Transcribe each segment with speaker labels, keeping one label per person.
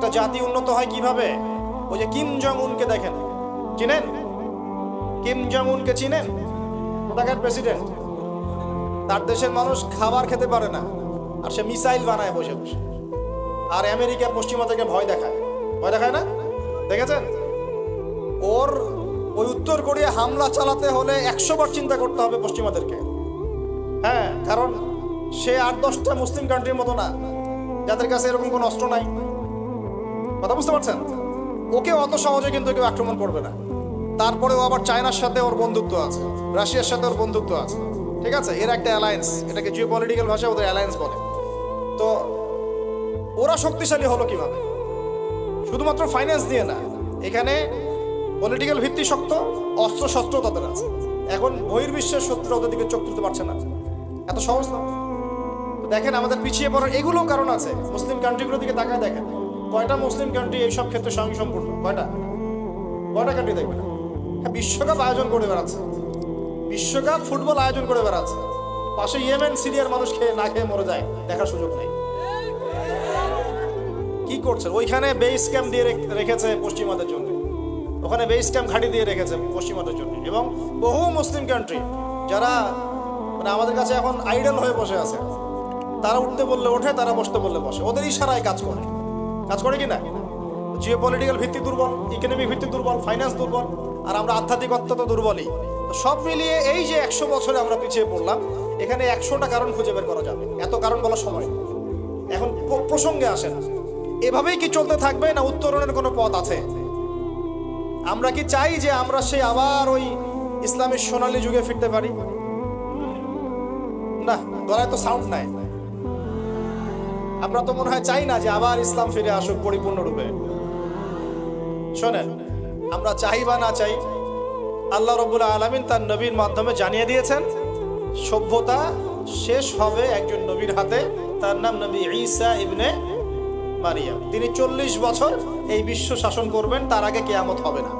Speaker 1: একটা জাতি উন্নত হয় কীভাবে? ওই যে কিম জং উনকে দেখেন। চিনেন? কিম জং উনকে চিনেন? কোথাকার প্রেসিডেন্ট, তার দেশের মানুষ খাবার খেতে পারে না, আর সে মিসাইল বানায় বসে বসে। আর আমেরিকা পশ্চিমা থেকে ভয় দেখায়। ভয় দেখায় না? দেখেছেন? ওর, ওই উত্তর কোরিয়া হামলা চালাতে হলে একশো বার চিন্তা করতে হবে পশ্চিমাদেরকে। হ্যাঁ কারণ সে আট দশটা মুসলিম কান্ট্রির মতো না, যাদের কাছে এরকম কোনো অস্ত্র নাই। কথা বুঝতে পারছেন? ওকে অত সহজে কিন্তু কেউ আক্রমণ করবে না। তারপরে ও আবার চায়নার সাথে ওর বন্ধুত্ব আছে, রাশিয়ার সাথে ওর বন্ধুত্ব আছে। ঠিক আছে? এর একটা অ্যালায়েন্স এটাকে জিও পলিটিক্যাল ভাষায় ওদের অ্যালায়েন্স বলে। তো ওরা শক্তিশালী হলো কীভাবে? শুধুমাত্র ফাইন্যান্স দিয়ে না, এখানে পলিটিক্যাল ভিত্তি শক্ত, অস্ত্র শস্ত্র তাদের আছে। এখন বহির্বিশ্বের শত্রু ওদের দিকে চোখ তুলতে পারছে না। এত সহজ না? দেখেন, আমাদের পিছিয়ে পড়ার এগুলো কারণ আছে। মুসলিম কান্ট্রিগুলোর দিকে তাকায় দেখেন। কয়টা মুসলিম কান্ট্রি এইসব ক্ষেত্রে সঙ্গে সম্পূর্ণ কয়টা কয়টা কান্ট্রি দেখবেন হ্যাঁ বিশ্বকাপ আয়োজন করে বেড়াচ্ছে। বিশ্বকাপ ফুটবল আয়োজন করে বেড়াচ্ছে। পাশে ইয়েমেন, সিরিয়ার মানুষ খেয়ে না খেয়ে মরে যায়। দেখার সুযোগ নেই। কি করছে? ওইখানে বেস ক্যাম্প দিয়ে রেখেছে পশ্চিমাদের জন্য। ওখানে বেস ক্যাম্প ঘাঁটি দিয়ে রেখেছে পশ্চিমাদের জন্য। এবং বহু মুসলিম কান্ট্রি যারা মানে আমাদের কাছে এখন আইডল হয়ে বসে আছে, তারা উঠতে বললে ওঠে, তারা বসতে বললে বসে। ওদের ইশারায় কাজ করে। কাজ করে কি না জিও পলিটিক্যাল ভিত্তি দুর্বল ইকোনমিক ভিত্তি দুর্বল ফাইন্যান্স দুর্বল, আর আমরা আধ্যাত্মিকত্ব তো দুর্বলই। সব মিলিয়ে এই যে একশো বছরে আমরা পিছিয়ে পড়লাম, এখানে একশোটা কারণ খুঁজে বের করা যাবে। এত কারণ বলার সময় এখন প্র- প্রসঙ্গে আসেন। এভাবেই কি চলতে থাকবে না উত্তরণের কোনো পথ আছে? আমরা কি চাই যে আমরা সে আবার ওই ইসলামের সোনালী যুগে ফিরতে পারি? না গলায় তো সাউন্ড নাই। আমরা তো মনে হয় চাই না যে আবার ইসলাম ফিরে আসুক পরিপূর্ণরূপে। শোনেন, আমরা চাই বা না চাই, আল্লাহ রবুল্লা আলমিন তার নবীর মাধ্যমে জানিয়ে দিয়েছেন, সভ্যতা শেষ হবে একজন নবীর হাতে, তার নাম নবী ঈসা ইবনে মারিয়াম। তিনি চল্লিশ বছর এই বিশ্ব শাসন করবেন, তার আগে কেয়ামত হবে না।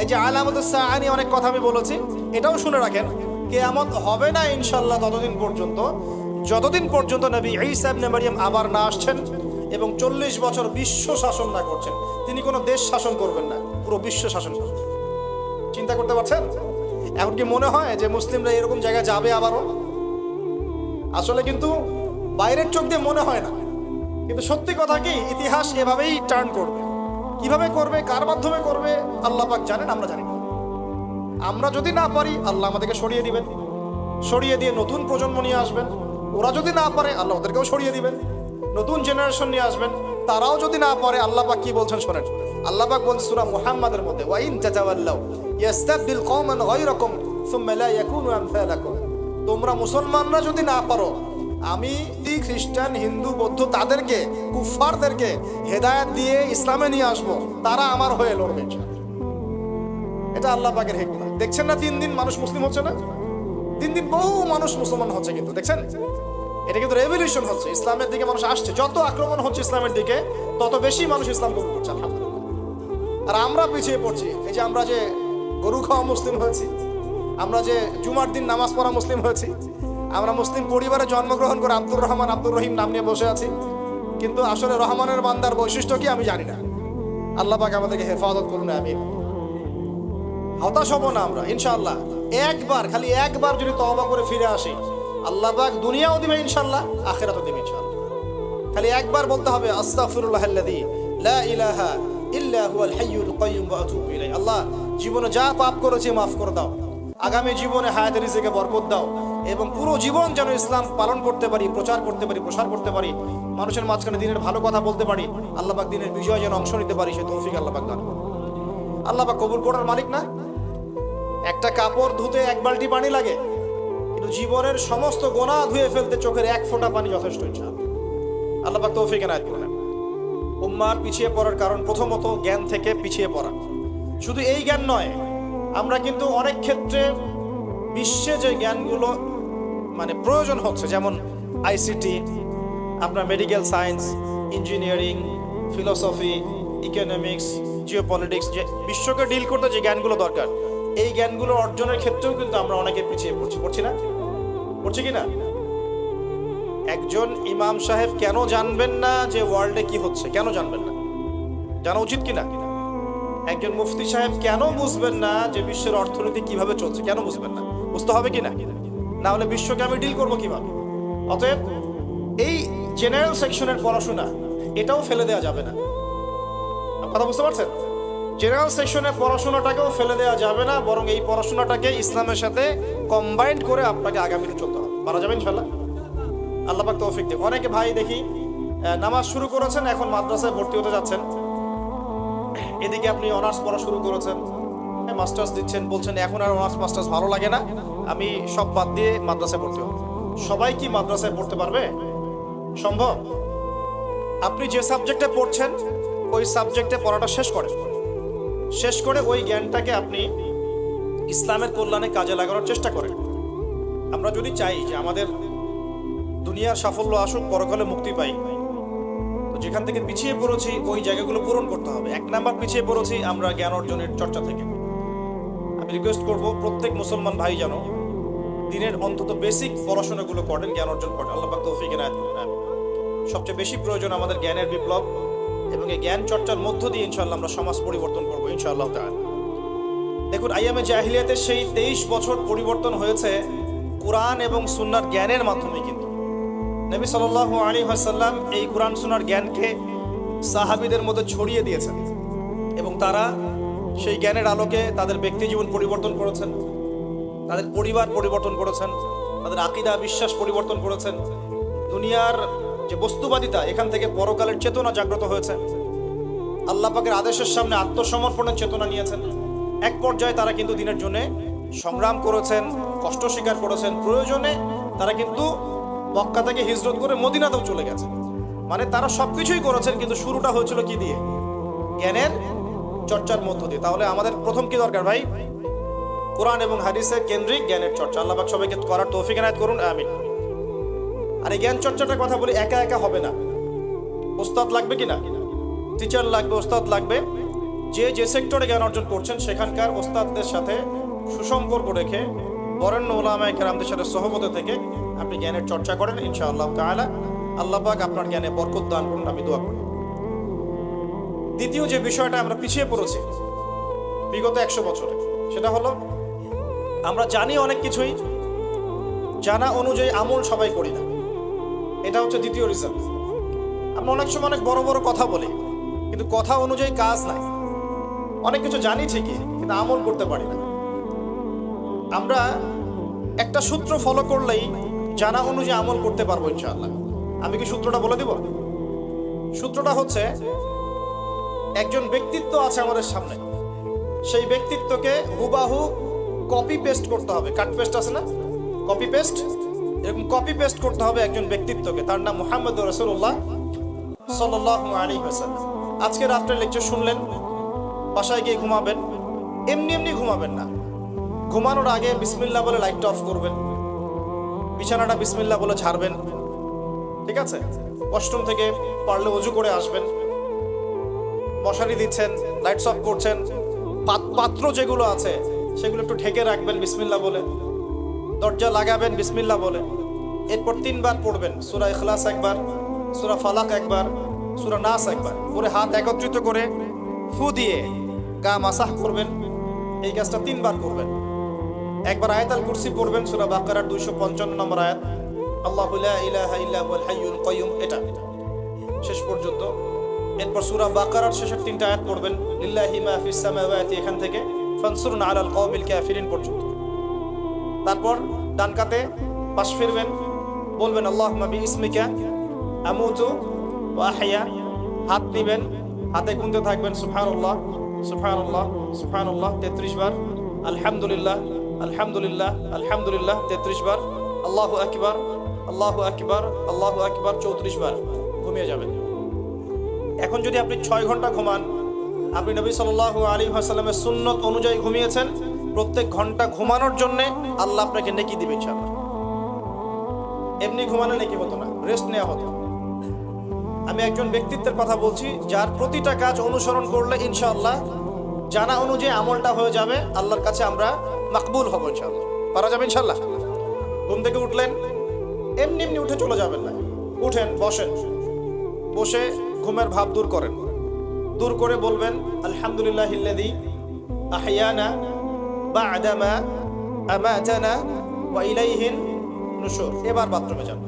Speaker 1: এই যে আলামত সাহানি অনেক কথা আমি বলেছি, এটাও শুনে রাখেন, কেয়ামত হবে না ইনশাল্লাহ ততদিন পর্যন্ত। যতদিন পর্যন্ত নবী এই ইবনে মারিয়াম আবার না আসছেন এবং চল্লিশ বছর বিশ্ব শাসন না করছেন, তিনি কোনো দেশ শাসন করবেন না, পুরো বিশ্ব শাসন করবেন। চিন্তা করতে পারছেন? এখন কি মনে হয় যে মুসলিমরা এরকম জায়গায় যাবে আবারও? আসলে কিন্তু বাইরের চোখ দিয়ে মনে হয় না। কিন্তু সত্যি কথা কি, ইতিহাস এভাবেই টার্ন করবে। কীভাবে করবে, কার মাধ্যমে করবে, আল্লাহ পাক জানেন, আমরা জানি না। আমরা যদি না পারি, আল্লাহ আমাদেরকে সরিয়ে দিবেন। সরিয়ে দিয়ে নতুন প্রজন্ম নিয়ে আসবেন। ওরা যদি না পারে, আল্লাহ ওদেরকেও সরিয়ে দিবেন। নতুন জেনারেশন নিয়ে আসবেন, তারাও যদি না পারে, আল্লাহ পাক কি বলছেন শোনেন। আল্লাহ পাক বলছেন সূরা মুহাম্মাদের মধ্যে, ওয়াইন তাতাওয়াল্লাউ ইয়াস্তাবদিল কওমান গায়রাকুম সুম্মা ইয়াকুনু আমসালাকুম। তোমরা মুসলমানরা যদি না পারো, আমি খ্রিস্টান, হিন্দু, বৌদ্ধ, তাদেরকে, কুফফারদেরকে হেদায়েত দিয়ে ইসলামে নিয়ে আসব, তারা আমার হয়ে লড়বে। এটা আল্লাহ পাকের হেকমত। দেখছেন না তিন দিন মানুষ মুসলিম হচ্ছে না? দিন দিন বহু মানুষ মুসলমান হচ্ছে কিন্তু, দেখছেন? এটা কিন্তু রেভলিউশন হচ্ছে, ইসলামের দিকে মানুষ আসছে। যত আক্রমণ হচ্ছে ইসলামের দিকে, তত বেশি মানুষ ইসলাম কবুল করছে আর আমরা পিছিয়ে পড়ছি, এই যে আমরা যে গরু খাওয়া মুসলিম হয়েছি, আমরা যে জুমার দিন নামাজ পড়া মুসলিম হয়েছি, আমরা মুসলিম পরিবারে জন্মগ্রহণ করে আব্দুর রহমান, আব্দুর রহিম নাম নিয়ে বসে আছি, কিন্তু আসলে রহমানের বান্দার বৈশিষ্ট্য কি আমি জানি না। আল্লাহ পাক আমাদেরকে হেফাজত করুন আমি হতাশ হব না আমরা, ইনশাআল্লাহ। একবার, খালি একবার যদি তওবা করে ফিরে আসি, আল্লাহ পাক দুনিয়াও দিবে ইনশাআল্লাহ, আখেরাতও দিবে ইনশাআল্লাহ। খালি একবার বলতে হবে, আস্তাগফিরুল্লাহ আল্লাযী লা ইলাহা ইল্লা হুয়াল হাইয়ুল কাইয়্যুম ওয়া আতুবু ইলাই আল্লাহ, জীবনে যা পাপ করেছি মাফ করে দাও। আগামী জীবনে হায়াতের রিজিকে বরকত দাও এবং পুরো জীবন যেন ইসলাম পালন করতে পারি, প্রচার করতে পারি, প্রসার করতে পারি, মানুষের মাঝখানে দিনের ভালো কথা বলতে পারি, আল্লাহ পাক দিনের বিজয় যেন অংশ নিতে পারি, সে তৌফিক আল্লাহ পাক দান করুন। আল্লাহ পাক কবুল করার মালিক না? একটা কাপড় ধুতে এক বালতি পানি লাগে, কিন্তু জীবনের সমস্ত গোনা ধুয়ে ফেলতে চোখের এক ফোঁটা পানি যথেষ্ট ইচ্ছা। আল্লাহ পাক তৌফিক এনায়েত করলেন উম্মার পিছিয়ে পড়ার কারণ প্রথমত জ্ঞান থেকে পিছিয়ে পড়া। শুধু এই জ্ঞান নয়, আমরা কিন্তু অনেক ক্ষেত্রে বিশ্বে যে জ্ঞানগুলো মানে প্রয়োজন হচ্ছে, যেমন আইসিটি, আপনার medical science, engineering, philosophy, economics geopolitics যে বিশ্বকে ডিল করতে যে জ্ঞানগুলো দরকার এই জ্ঞানগুলো অর্জনের ক্ষেত্রেও কিন্তু আমরা অনেকে পিছিয়ে পড়ছি পড়ছি না? পড়ছি কি না? একজন ইমাম সাহেব কেন জানবেন না যে ওয়ার্ল্ডে কি হচ্ছে? কেন জানবেন না? জানা উচিত কিনা একজন মুফতি সাহেব কেন বুঝবেন না যে বিশ্বের অর্থনীতি কীভাবে চলছে? কেন বুঝবেন না? বুঝতে হবে কিনা না? হলে বিশ্বকে আমি ডিল করব কীভাবে? অতএব এই জেনারেল সেকশনের পড়াশোনা, এটাও ফেলে দেওয়া যাবে না। কথা বুঝতে পারছেন? জেনারেল সেকশনের পড়াশোনাটাকেও ফেলে দেওয়া যাবে না, বরং এই পড়াশোনাটাকে ইসলামের সাথে কম্বাইন্ড করে আপনাকে আগামীতে চলতে হবে। পারা যাবে ইনশাল্লাহ আল্লাহ পাক তৌফিক দেব অনেকে ভাই দেখি নামাজ শুরু করেছেন, এখন মাদ্রাসায় ভর্তি হতে যাচ্ছেন। এদিকে আপনি অনার্স পড়া শুরু করেছেন মাস্টার্স দিচ্ছেন, বলছেন এখন আর অনার্স, মাস্টার্স ভালো লাগে না, আমি সব বাদ দিয়ে মাদ্রাসায় ভর্তি হব। সবাই কি মাদ্রাসায় পড়তে পারবে? সম্ভব? আপনি যে সাবজেক্টে পড়ছেন, ওই সাবজেক্টে পড়াটা শেষ করেন। শেষ করে ওই জ্ঞানটাকে আপনি ইসলামের কল্যাণে কাজে লাগানোর চেষ্টা করেন। আমরা যদি চাই যে আমাদের দুনিয়ার সাফল্য আসুক, পরকালে মুক্তি পাই, তো যেখান থেকে পিছিয়ে পড়েছি, ওই জায়গাগুলো পূরণ করতে হবে। এক নাম্বার পিছিয়ে পড়েছি আমরা জ্ঞান অর্জনের চর্চা থেকে। আমি রিকোয়েস্ট করব প্রত্যেক মুসলমান ভাই যেন দিনের অন্তত বেসিক পড়াশোনাগুলো করেন, জ্ঞান অর্জন করেন। আল্লাহ তৌফিক সবচেয়ে বেশি প্রয়োজন আমাদের জ্ঞানের বিপ্লব এবং এই জ্ঞান চর্চার মধ্য দিয়ে ইনশাল্লাহ আমরা সমাজ পরিবর্তন করব ইনশাআল্লাহ তাআলা। দেখুন, আইয়ামে জাহিলিয়াতের সেই তেইশ বছর পরিবর্তন হয়েছে কোরআন এবং সুন্নার জ্ঞানের মাধ্যমে কিন্তু। নবী সাল্লাল্লাহু আলী হাসাল্লাম এই কোরআন সুনার জ্ঞানকে সাহাবিদের মধ্যে ছড়িয়ে দিয়েছেন এবং তারা সেই জ্ঞানের আলোকে তাদের ব্যক্তি জীবন পরিবর্তন করেছেন, তাদের পরিবার পরিবর্তন করেছেন, তাদের আকিদা, বিশ্বাস পরিবর্তন করেছেন, দুনিয়ার যে বস্তুবাদিতা এখান থেকে পরকালের চেতনা জাগ্রত হয়েছে। আল্লাহ পাকের আদেশের সামনে আত্মসমর্পণের চেতনা নিয়েছেন। এক পর্যায়ে তারা কিন্তু দিনের জন্য সংগ্রাম করেছেন, কষ্ট স্বীকার করেছেন। প্রয়োজনে তারা কিন্তু মক্কা থেকে হিজরত করে মদিনাতেও চলে গেছে। মানে তারা সবকিছুই করেছেন, কিন্তু শুরুটা হয়েছিল কি দিয়ে? জ্ঞানের চর্চার মধ্য দিয়ে। তাহলে আমাদের প্রথম কি দরকার ভাই? কোরআন এবং হাদিসের কেন্দ্রিক জ্ঞানের চর্চা। আল্লাহ সবাইকে করার তৌফিক এনায়েত করুন, আমিন। আর এই জ্ঞান চর্চাটার কথা বলি, একা একা হবে না। ওস্তাদ লাগবে কি না টিচার লাগবে, ওস্তাদ লাগবে। যে যে সেক্টরে জ্ঞান অর্জন করছেন, সেখানকার ওস্তাদদের সাথে সুসম্পর্ক রেখে বরেণ্য ওলামায় কেরামদের সাথে সহমত থেকে আপনি জ্ঞানের চর্চা করেন, ইনশাআল্লাহ তাআলা। আল্লাহ পাক আপনার জ্ঞানে বরকত দান করুন, আমি দোয়া করি। দ্বিতীয় যে বিষয়টা আমরা পিছিয়ে পড়েছি বিগত একশো বছরে, সেটা হলো, আমরা জানি অনেক কিছুই, জানা অনুযায়ী আমল সবাই করি না। এটা হচ্ছে দ্বিতীয় রিজন আমরা অনেক সময় অনেক বড় বড় কথা বলি, কিন্তু কথা অনুযায়ী কাজ নাই। অনেক কিছু জানি ঠিকই, কিন্তু আমল করতে পারি না। আমরা একটা সূত্র ফলো করলেই জানা অনুযায়ী আমল করতে পারব ইনশাআল্লাহ। আমি কি সূত্রটা বলে দিব? সূত্রটা হচ্ছে, একজন ব্যক্তিত্ব আছে আমাদের সামনে। সেই ব্যক্তিত্বকে হুবাহু কপি পেস্ট করতে হবে। কাট পেস্ট আছে না? কপি পেস্ট এরকম কপি পেস্ট করতে হবে একজন ব্যক্তিত্বকে। তার নাম মোহাম্মদ রসুল্লাহ সাল্লাহ আলী হাসান আজকে রাত্রে লেকচার শুনলেন, বাসায় গিয়ে ঘুমাবেন, এমনি এমনি ঘুমাবেন না। ঘুমানোর আগে বিসমিল্লা বলে লাইটটা অফ করবেন, বিছানাটা বিসমিল্লা বলে ছাড়বেন ঠিক আছে? ওয়াশরুম থেকে পারলে অজু করে আসবেন, মশারি দিচ্ছেন লাইটস অফ করছেন পাত- পাত্র যেগুলো আছে, সেগুলো একটু ঢেকে রাখবেন বিসমিল্লা বলে। দরজা লাগাবেন বিসমিল্লা বলে এরপর তিনবার পড়বেন, সুরা ইখলাস একবার, সুরা ফালাক একবার, সুরা নাস একবার। পরে হাত একত্রিত করে ফু দিয়ে গা মাসাহ করবেন, এই কাজটা তিনবার করবেন। একবার আয়াতাল কুরসি পড়বেন, সুরা বাকারার দুইশো পঞ্চান্ন নম্বর আয়াত। আল্লাহ কাইয়ুম এটা। শেষ পর্যন্ত। এরপর সুরা বাকারার শেষের তিনটা আয়াত পড়বেন, লিল্লাহি মা ফিস সামাওয়াতি, এখান থেকে। ফানসুরনা আলাল কওমিল কাফিরিন পর্যন্ত। তারপর ডান কাতে পাশ ফিরবেন, বলবেন, আল্লাহুম্মা বিইসমিকা আমুতু ওয়া আহইয়া। হাত দিবেন হাতে গুনতে থাকবেন, সুবহানাল্লাহ সুবহানাল্লাহ সুবহানাল্লাহ 33 বার। আলহামদুলিল্লাহ আলহামদুলিল্লাহ আলহামদুলিল্লাহ 33 বার। আল্লাহু আকবার আল্লাহু আকবার আল্লাহু আকবার 34 বার। ঘুমিয়ে যাবেন। এখন যদি আপনি ছয় ঘণ্টা ঘুমান, আপনি নবী সাল্লাল্লাহু আলী হাসাল্লামের সুন্নত অনুযায়ী ঘুমিয়েছেন প্রত্যেক ঘণ্টা ঘুমানোর জন্য আল্লাহ আপনাকে নেকি দিবে ইনশাআল্লাহ। এমনি ঘুমানো নেকি হতো না রেস্ট নেওয়া হতো। আমি একজন ব্যক্তিত্বের কথা বলছি, যার প্রতিটা কাজ অনুসরণ করলে ইনশাআল্লাহ জানা অনুযায়ী আমলটা হয়ে যাবে, আল্লাহর কাছে আমরা মাকবুল হব ইনশাআল্লাহ। পারা যাবে ইনশাআল্লাহ? ঘুম থেকে উঠলেন, এমনি এমনি উঠে চলে যাবেন না। উঠেন, বসেন। বসে ঘুমের ভাব দূর করেন। দূর করে বলবেন, আলহামদুলিল্লাহ আহইয়ানা বা'দামা আমাতানা ওয়া ইলাইহিন নুশুর। এবার বাথরুমে যান।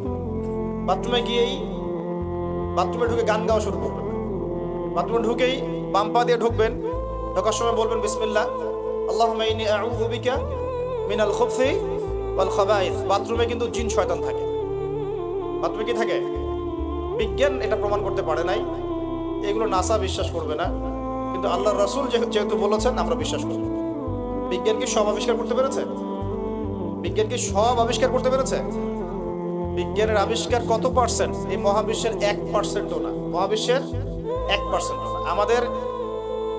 Speaker 1: বাথরুমে গিয়েই বাথরুমে ঢুকে গান গাওয়া শুরু করবেন। বাথরুমে ঢুকেই বাম পা দিয়ে ঢুকবেন, ঢোকার সময় বলবেন, বিসমিল্লাহ। আল্লাহুম্মা ইন্নী আউযু বিকা মিনাল খুবসি ওয়াল খাবাইস। বাথরুমে কিন্তু জিন শয়তান থাকে। বাথরুমে কি থাকে? বিজ্ঞান এটা প্রমাণ করতে পারে নাই। এগুলো নাসা বিশ্বাস করবে না। কিন্তু আল্লাহ রসুল যেহেতু বলেছেন, আমরা বিশ্বাস করি। বিজ্ঞান কি সব আবিষ্কার করতে পেরেছে? বিজ্ঞান কি সব আবিষ্কার করতে পেরেছে? বিজ্ঞানের আবিষ্কার কত পার্সেন্ট? এই মহাবিশ্বের এক পার্সেন্টও না। মহাবিশ্বের এক পার্সেন্টও না। আমাদের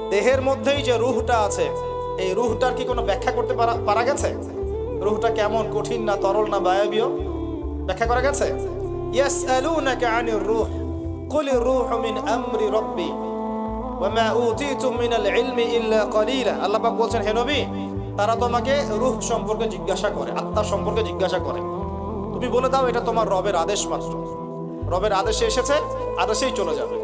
Speaker 1: দেহের মধ্যেই যে রুহটা আছে, এই রুহটার কি কোনো ব্যাখ্যা করতে পারা পারা গেছে? রুহটা কেমন কঠিন না তরল না বায়বীয়? ব্যাখ্যা করা গেছে? ইয়াসআলুনাকা আনির রূহ। কুল রূহ মিন আমরি রাব্বি। ওয়ামা উতিতুম মিনাল ইলমি ইল্লা কলিলা আল্লাহ পাক বলছেন, হে নবী, তারা তোমাকে রূহ সম্পর্কে জিজ্ঞাসা করে, আত্মা সম্পর্কে জিজ্ঞাসা করে। তুমি বলে দাও, এটা তোমার রবের আদেশ মাত্র। রবের আদেশে এসেছে, আদেশেই চলে যাবে।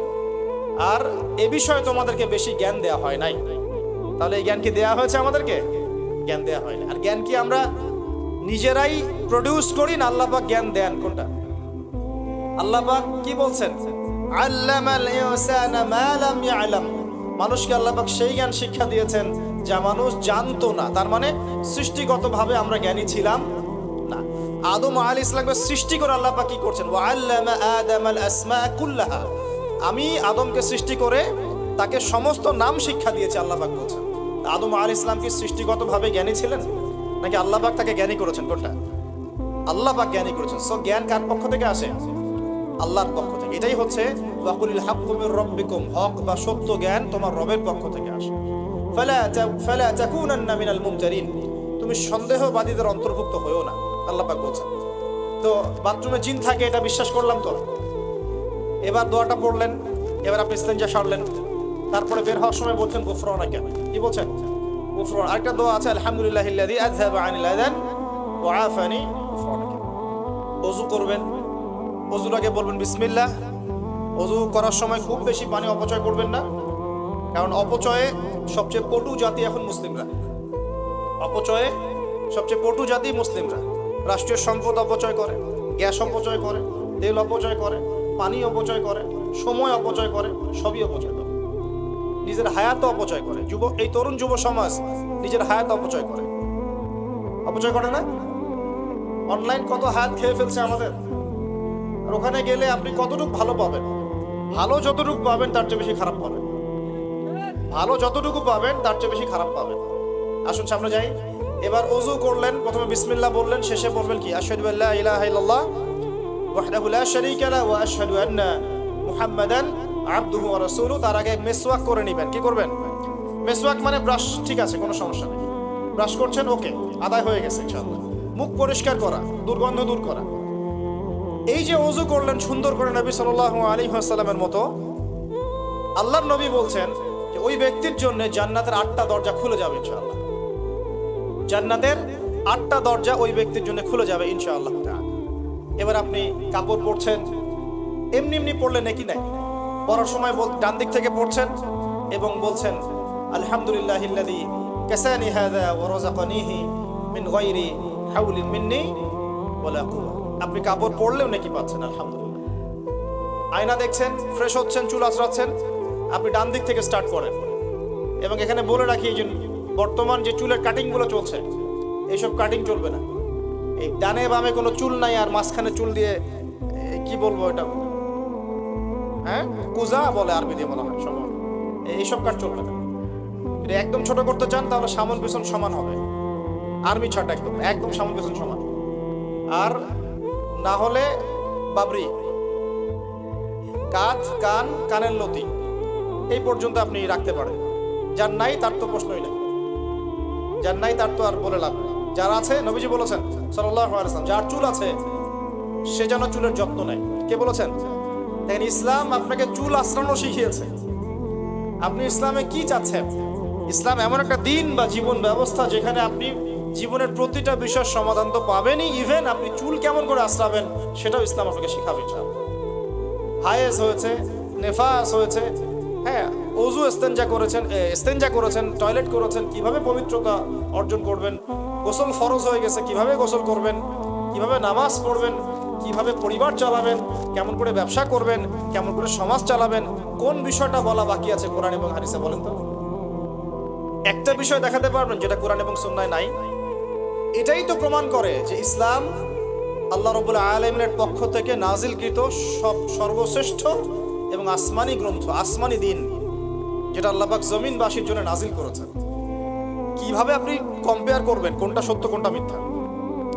Speaker 1: আর এ বিষয়ে তোমাদেরকে বেশি জ্ঞান দেয়া হয় নাই। তাহলে এই জ্ঞান কি দেয়া হয়েছে আমাদেরকে? জ্ঞান দেয়া হয় না আর জ্ঞান কি আমরা নিজেরাই প্রডিউস করি না? আল্লাহ জ্ঞান দেন কোনটা? আল্লাহ কি বলছেন? আল্লামাল ইনসানা মা লাম ইয়ালাম। মানুষকে আল্লাহ পাক সেই জ্ঞান শিক্ষা দিয়েছেন যা মানুষ জানতো না। তার মানে সৃষ্টিগতভাবে আমরা জ্ঞানী ছিলাম না। আদম আলাইহিস ইসলামকে সৃষ্টি করে আল্লাপাক কি করছেন? ওয়া আল্লামা আসমা কুল্লাহা। আমি আদমকে সৃষ্টি করে তাকে সমস্ত নাম শিক্ষা দিয়েছে আল্লাহ পাক বলছেন। আদম আল ইসলাম কি সৃষ্টিগতভাবে জ্ঞানী ছিলেন? নাকি আল্লাহ পাক তাকে জ্ঞানী করেছেন? কোনটা? আল্লাপাক জ্ঞানী করেছেন। সো জ্ঞান কার পক্ষ থেকে আসে? আল্লাহর পক্ষ থেকে। এটাই হচ্ছে, ওয়াকুলিল হাক্কু মির রাব্বিকুম হক বা সত্য জ্ঞান তোমার রবের পক্ষ থেকে আসে। ফালা ফালা তাকুনান্না মিনাল মুমতারিন। তুমি সন্দেহবাদীদের অন্তর্ভুক্ত হয়েও না, আল্লাহ পাক বলছেন। তো বাথরুমে জিন থাকে, এটা বিশ্বাস করলাম তো? এবার দোয়াটা পড়লেন, এবার আপনি ইস্তেঞ্জা সারলেন। তারপরে বের হওয়ার সময় বলছেন গুফরানা কেন? কি বলছেন? গুফরান আরেকটা দোয়া আছে, আলহামদুলিল্লাহ আযহাবা আনিল আযান ওয়া আফানি গুফরানাকা ওযু করবেন অজুর আগে বলবেন বিসমিল্লা অজু করার সময় খুব বেশি পানি অপচয় করবেন না, কারণ অপচয়ে সবচেয়ে পটু জাতি এখন মুসলিমরা। অপচয়ে সবচেয়ে পটু জাতি মুসলিমরা। রাষ্ট্রীয় সম্পদ অপচয় করে, গ্যাস অপচয় করে, তেল অপচয় করে, পানি অপচয় করে, সময় অপচয় করে, সবই অপচয় করে। নিজের হায়াত অপচয় করে। যুব, এই তরুণ যুব সমাজ নিজের হায়াত অপচয় করে। অপচয় করে না? অনলাইন কত হায়াত খেয়ে ফেলছে আমাদের? ওখানে গেলে আপনি কতটুকু ভালো পাবেন? ভালো যতটুকু পাবেন, তার চেয়ে বেশি খারাপ পাবেন। ভালো যতটুকু পাবেন, তার চেয়ে বেশি খারাপ পাবেন। আসুন সামনে যাই। এবার অজু করলেন, প্রথমে বিসমিল্লাহ বললেন, শেষে বলবেন কি? আশহাদু আল্লা ইলাহা ইল্লাল্লাহ, ওয়াহদাহু লা শারীকা লা ওয়া আশহাদু আন্না মুহাম্মাদান আবদুহু ওয়া রাসূলুহু। তার আগে মেসওয়াক করে নেবেন। কি করবেন? মেসওয়াক মানে ব্রাশ। ঠিক আছে, কোনো সমস্যা নেই। ব্রাশ করছেন, ওকে। আদায় হয়ে গেছে, ইনশাআল্লাহ। মুখ পরিষ্কার করা, দুর্গন্ধ দূর করা। এই যে অজু করলেন সুন্দর করে নবী সাল্লাল্লাহু আলাইহি ওয়াসাল্লামের মতো, আল্লাহর নবী বলছেন যে ওই ব্যক্তির জন্য জান্নাতের আটটা দরজা খুলে যাবে ইনশাআল্লাহ। জান্নাতের আটটা দরজা ওই ব্যক্তির জন্য খুলে যাবে ইনশাআল্লাহ। এবার আপনি কাপড় পরছেন, এমনি এমনি পড়লে নাকি নাই। পড়ার সময় বল ডান দিক থেকে পড়ছেন এবং বলছেন, আলহামদুলিল্লাহ কাসানি হাযা ওয়া রাযাকানিহি মিন গায়রি হাওলিন মিন্নি ওয়ালা কুওয়া। আপনি কাপড় পরলেও নাকি পাচ্ছেন, আলহামদুলিল্লাহ। আয়না দেখছেন ফ্রেশ হচ্ছেন, চুল আঁচড়াচ্ছেন, আপনি ডান দিক থেকে স্টার্ট করেন। এবং এখানে বলে রাখি, এই যে বর্তমান যে চুলের কাটিংগুলো চলছে, এইসব কাটিং চলবে না। এই ডানে বামে কোনো চুল নাই, আর মাঝখানে চুল দিয়ে কি বলব এটা? হ্যাঁ? কুজা বলে আরবি দিয়ে মনে হয়, সম্ভব। এইসব কাট চলবে না। যদি একদম ছোট করতে চান, তাহলে সামন পেছন, সমান হবে। আর্মি ছাট একদম একদম সামন পেছন, সমান। আর না হলে বাবরি, কাঁধ, কান, কানের লতি এই পর্যন্ত আপনি রাখতে পারেন। যার নাই তার তো প্রশ্নই নাই। যার নাই তার তো আর বলে লাভ যার আছে, নবীজি বলেছেন ওয়াসাল্লাম যার চুল আছে, সে যেন চুলের যত্ন নেয়। কে বলেছেন? দেখেন, ইসলাম আপনাকে চুল আশ্রানো শিখিয়েছে। আপনি ইসলামে কি চাচ্ছেন? ইসলাম এমন একটা দিন বা জীবন ব্যবস্থা যেখানে আপনি জীবনের প্রতিটা বিষয়ের সমাধান তো পাবেনই। ইভেন আপনি চুল কেমন করে আশ্রাবেন সেটাও ইসলাম আপনাকে শিখাবে হায়েস হয়েছে নেফাস হয়েছে হ্যাঁ অজু এস্তেঞ্জা করেছেন এ, এস্তেঞ্জা করেছেন টয়লেট করেছেন কীভাবে পবিত্রতা অর্জন করবেন গোসল ফরজ হয়ে গেছে কীভাবে গোসল করবেন কীভাবে নামাজ পড়বেন কীভাবে পরিবার চালাবেন কেমন করে ব্যবসা করবেন কেমন করে সমাজ চালাবেন কোন বিষয়টা বলা বাকি আছে কোরআন এবং হাদিসে বলেন তো? একটা বিষয় দেখাতে পারবেন যেটা কোরআন এবং সুন্নায় নাই। এটাই তো প্রমাণ করে যে ইসলাম আল্লাহ রবুল আলমিনের পক্ষ থেকে নাজিলকৃত সব সর্বশ্রেষ্ঠ এবং আসমানি গ্রন্থ, আসমানি দিন, যেটা আল্লাহবাক জমিনবাসীর জন্য নাজিল করেছেন। কীভাবে আপনি কম্পেয়ার করবেন কোনটা সত্য, কোনটা মিথ্যা?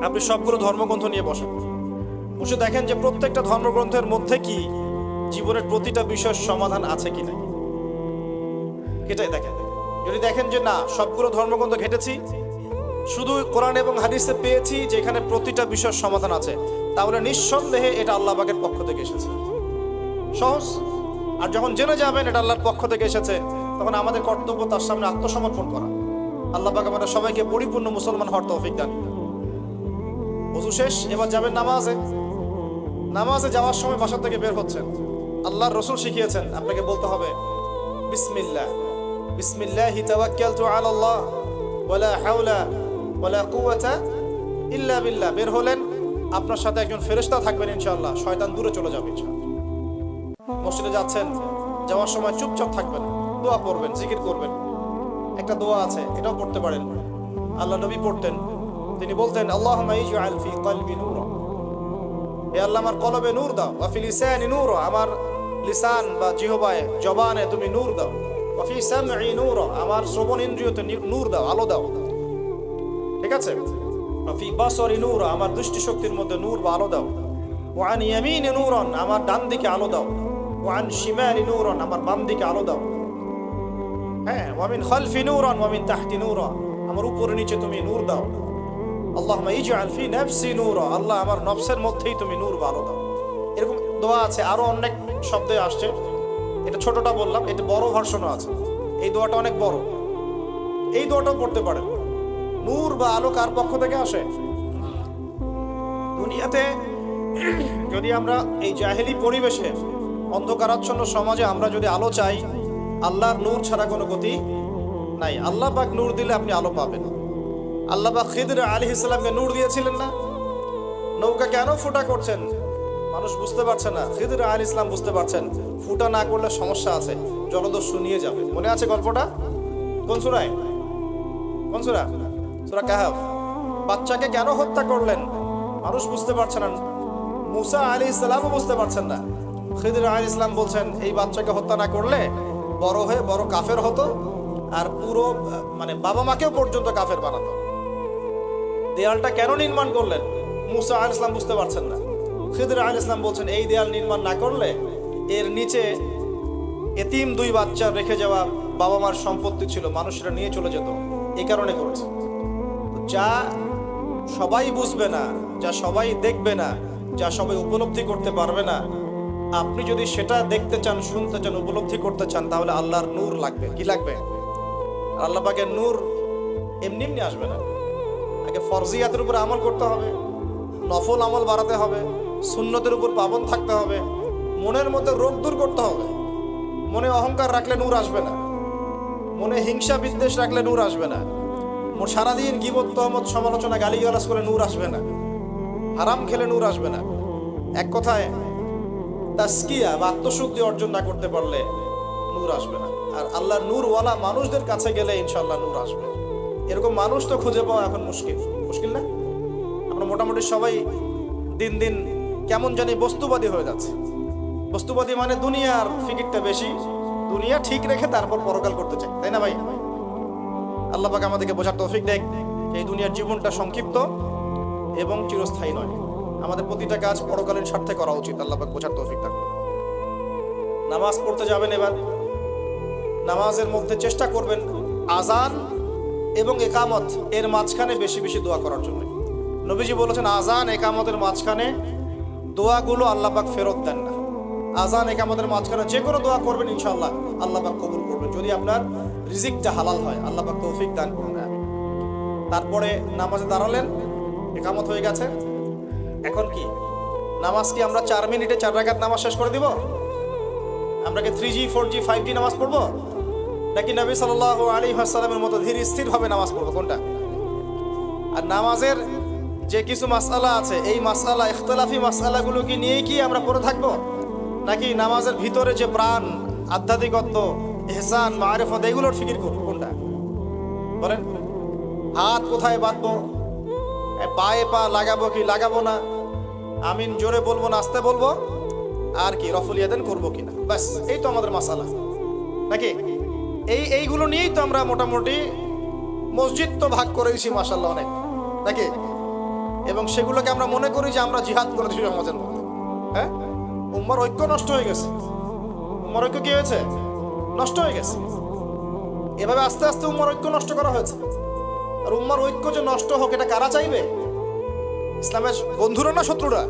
Speaker 1: আপনি সবগুলো ধর্মগ্রন্থ নিয়ে বসেন। বসে দেখেন যে প্রত্যেকটা ধর্মগ্রন্থের মধ্যে কি জীবনের প্রতিটা বিষয়ের সমাধান আছে কি নাই। এটাই দেখেন। যদি দেখেন যে না, সবগুলো ধর্মগ্রন্থ ঘেটেছি শুধু কোরআন এবং হাদিসে পেয়েছি যে এখানে প্রতিটা বিষয়ের সমাধান আছে। তাহলে নিঃসন্দেহে এটা আল্লাহ পাকের পক্ষ থেকে এসেছে। সহজ? আর যখন জেনে যাবেন এটা আল্লাহর পক্ষ থেকে এসেছে, তখন আমাদের কর্তব্য তার সামনে আত্মসমর্পণ করা। আল্লাহ পাক আমাদের সবাইকে পরিপূর্ণ মুসলমান হওয়ার তৌফিক দান ওযু শেষ, এবার যাবেন নামাজে। নামাজে যাওয়ার সময় বাসা থেকে বের হচ্ছেন। আল্লাহর রসুল শিখিয়েছেন, আপনাকে বলতে হবে, বিসমিল্লাহ। বিসমিল্লাহি তাওয়াক্কালতু আলাল্লাহ। ওয়ালা হাওলা ইল্লা বিল্লাহ। বের হলেন। আপনার সাথে একজন ফেরেশতা থাকবেন, ইনশাআল্লাহ। শয়তান দূরে চলে যাবে মসজিদে যাচ্ছেন, যাওয়ার সময় চুপচাপ থাকবেন, দোয়া পড়বেন, জিকির করবেন। একটা দোয়া আছে, এটাও পড়তে পারেন। আল্লাহ নবী পড়তেন। তিনি বলতেন আল্লাহ আল্লাহ, আমার কলবে নূর দাও। নূর। আমার লিসান বা জিহবায়, জবানে তুমি নূর দাও। নূর। আমার শ্রবণ ইন্দ্রিয়তে নূর দাও, আলো দাও। ঠিক আছে? আমার দৃষ্টি শক্তির মধ্যে নূর বা আলো দাও। ওয়া আন ইয়ামিনি নূরন, আমার ডান দিকে আলো দাও। ওয়া আন শিমালি নূরন, আমার বাম দিকে আলো দাও। হ্যাঁ ওয়া মিন খালফি নূরন, ওয়া মিন তাহতি নূরা আমার উপরে নিচে তুমি নূর দাও। আল্লাহুম্মা ইজআল ফি নাফসি নূরা, আল্লাহ আমার নফসের মধ্যেই তুমি নূর ভালো দাও। এরকম দোয়া আছে, আরও অনেক শব্দে আসছে। এটা ছোটটা বললাম, এটা বড় ভার্সনও আছে। এই দোয়াটা অনেক বড়। এই দোয়াটাও পড়তে পারেন। নূর বা আলো কার পক্ষ থেকে আসে? দুনিয়াতে যদি আমরা এই জাহেলি পরিবেশে অন্ধকারাচ্ছন্ন সমাজে আমরা যদি আলো চাই, আল্লাহর নূর ছাড়া কোনো গতি নাই। আল্লাহ পাক নূর দিলে আপনি আলো পাবেন। আল্লাহ পাক খিদর আলী ইসলামকে নূর দিয়েছিলেন না? নৌকা কেন ফুটা করছেন? মানুষ বুঝতে পারছে না। খিদর আলী ইসলাম বুঝতে পারছেন। ফুটা না করলে সমস্যা আছে। জলদস্যু নিয়ে যাবে। মনে আছে গল্পটা? কোন সুরায়? কোন সুরা কাহাফ। বাচ্চাকে কেন হত্যা করলেন? মানুষ বুঝতে পারছে না। মুসা আলী ইসলামও বুঝতে পারছেন না। খিদির আলী ইসলাম বলছেন, এই বাচ্চাকে হত্যা না করলে বড় হয়ে বড় কাফের হতো আর পুরো মানে বাবা মাকেও পর্যন্ত কাফের বানাতো। দেয়ালটা কেন নির্মাণ করলেন? মুসা আল ইসলাম বুঝতে পারছেন না। খিদির আল ইসলাম বলছেন, এই দেয়াল নির্মাণ না করলে এর নিচে এতিম দুই বাচ্চা রেখে যাওয়া বাবা মার সম্পত্তি ছিল। মানুষরা নিয়ে চলে যেত। এই কারণে করেছে। যা সবাই বুঝবে না, যা সবাই দেখবে না, যা সবাই উপলব্ধি করতে পারবে না, আপনি যদি সেটা দেখতে চান, শুনতে চান, উপলব্ধি করতে চান, তাহলে আল্লাহর নূর লাগবে। কি লাগবে? আল্লাহ পাকের নূর এমনি এমনি আসবে না। আগে ফরজিয়াতের উপর আমল করতে হবে, নফল আমল বাড়াতে হবে, সুন্নতের উপর পাবন থাকতে হবে, মনের মধ্যে রোগ দূর করতে হবে। মনে অহংকার রাখলে নূর আসবে না। মনে হিংসা বিদ্বেষ রাখলে নূর আসবে না। সারাদিন গিবত, তহমত, সমালোচনা, গালিগালাজ করে নূর আসবে না। হারাম খেলে নূর আসবে না। এক কথায় তাস্কিয়া বা আত্মশুদ্ধি অর্জন না করতে পারলে নূর আসবে না। আর আল্লাহ নূরওয়ালা মানুষদের কাছে গেলে ইনশাল্লাহ নূর আসবে। এরকম মানুষ তো খুঁজে পাওয়া এখন মুশকিল। মুশকিল না? আমরা মোটামুটি সবাই দিন দিন কেমন জানি বস্তুবাদী হয়ে যাচ্ছে। বস্তুবাদী মানে দুনিয়ার ফিকিরটা বেশি। দুনিয়া ঠিক রেখে তারপর পরকাল করতে চাই। তাই না ভাই? আল্লাহ পাক আমাদেরকে বোঝার তৌফিক দেখ এই দুনিয়ার জীবনটা সংক্ষিপ্ত এবং চিরস্থায়ী নয়। আমাদের প্রতিটা কাজ পরকালীন স্বার্থে করা উচিত, আল্লাহ পাক বোঝার তৌফিক করুন। নামাজ পড়তে যাবেন এবার। নামাজের মধ্যে চেষ্টা করবেন আজান এবং একামত এর মাঝখানে বেশি বেশি দোয়া করার জন্য। নবীজি বলেছেন, আজান একামতের মাঝখানে দোয়াগুলো আল্লাহ পাক ফেরত দেন না। আজান এক আমাদের মাঝখানে যে কোনো দোয়া করবেন ইনশাআল্লাহ। আল্লাহ পাক কবুল করবেন। যদি আপনার রিজিকটা হালাল হয়, আল্লাহ পাক তৌফিক দান করুন। তারপরে নামাজে দাঁড়ালেন, একামত হয়ে গেছে। এখন কি? নামাজ কি আমরা চার মিনিটে চার রাকাত নামাজ শেষ করে দিব? আমরা কি three G four G five G নামাজ পড়ব? নাকি নবী সাল্লাহ আলী হাসালামের মতো ধীর স্থিরভাবে নামাজ পড়ব? কোনটা? আর নামাজের যে কিছু মাসালা আছে, এই মাসালা ইখতলাফি মাসালাগুলো কি নিয়েই কি আমরা পড়ে থাকব? নাকি নামাজের ভিতরে যে প্রাণ, আধ্যাত্মিকত্ব এহসান মারেফত, এগুলোর ফিকির করব? কোনটা? বলেন। হাত কোথায় বাঁধবো? পায়ে পা লাগাবো কি লাগাবো না? আমিন জোরে বলব না, আস্তে বলব? আর কি, রফুল ইয়াদেন করব কিনা? ব্যাস, এই তো আমাদের মাসালা। নাকি? এই, এইগুলো নিয়েই তো আমরা মোটামুটি মসজিদ তো ভাগ করে দিছি মাসাল্লাহ অনেক। নাকি? এবং সেগুলোকে আমরা মনে করি যে আমরা জিহাদ করে দিচ্ছি সমাজের মধ্যে। হ্যাঁ? উম্মার ঐক্য নষ্ট হয়ে গেছে। উম্মার ঐক্য কি হয়েছে? নষ্ট হয়ে গেছে। এভাবে আস্তে আস্তে উম্মার ঐক্য নষ্ট করা হয়েছে। আর উম্মার ঐক্য যে নষ্ট হোক, এটা কারা চাইবে? ইসলামের বন্ধুরা না শত্রুরা?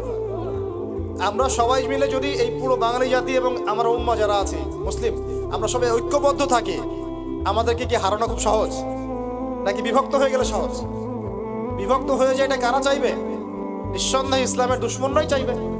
Speaker 1: আমরা সবাই মিলে যদি এই পুরো বাঙালি জাতি এবং আমার উম্মা যারা আছে, মুসলিম, আমরা সবাই ঐক্যবদ্ধ থাকি, আমাদেরকে কি হারানো খুব সহজ? নাকি বিভক্ত হয়ে গেলে সহজ? বিভক্ত হয়ে যায় এটা কারা চাইবে? নিঃসন্দেহে ইসলামের দুশ্মনরাই চাইবে।